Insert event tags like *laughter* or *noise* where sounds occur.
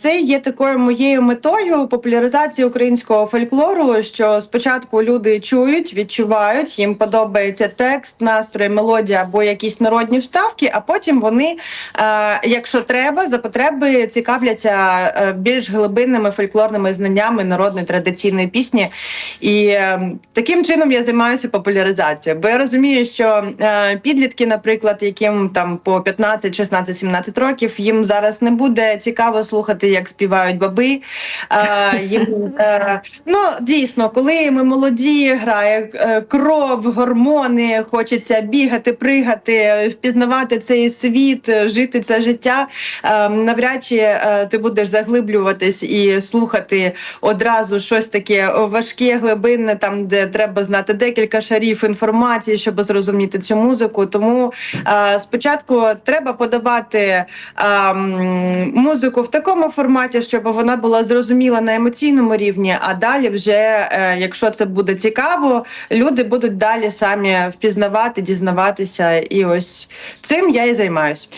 Це є такою моєю метою популяризації українського фольклору. Що спочатку люди чують, відчувають, їм подобається текст, настрій, мелодія або якісь народні вставки. А потім вони, е, якщо треба, за потреби цікавляться е, більш глибинними фольклорними знаннями народної традиційної пісні. І е, таким чином я займаюся популяризацією. Бо я розумію, що підлітки, наприклад, яким там по 15, 16, 17 років, їм зараз не буде цікаво слухати, як співають баби. Е, їм, *laughs* е, ну дійсно, коли ми молоді, грає е, кров, гормони, хочеться бігати, пригати, впізнавати цей світ, жити це життя. Е, навряд чи е, ти будеш заглиблюватись і слухати одразу щось таке важке, глибинне, там де треба знати декілька шарів інформації, щоб зрозуміти цю музику. Тому е, спочатку треба подавати м, музику в такому форматі, щоб вона була зрозуміла на емоційному рівні. А далі, вже, е, якщо це буде цікаво, люди будуть далі самі впізнавати, дізнаватися. І ось цим я і займаюсь.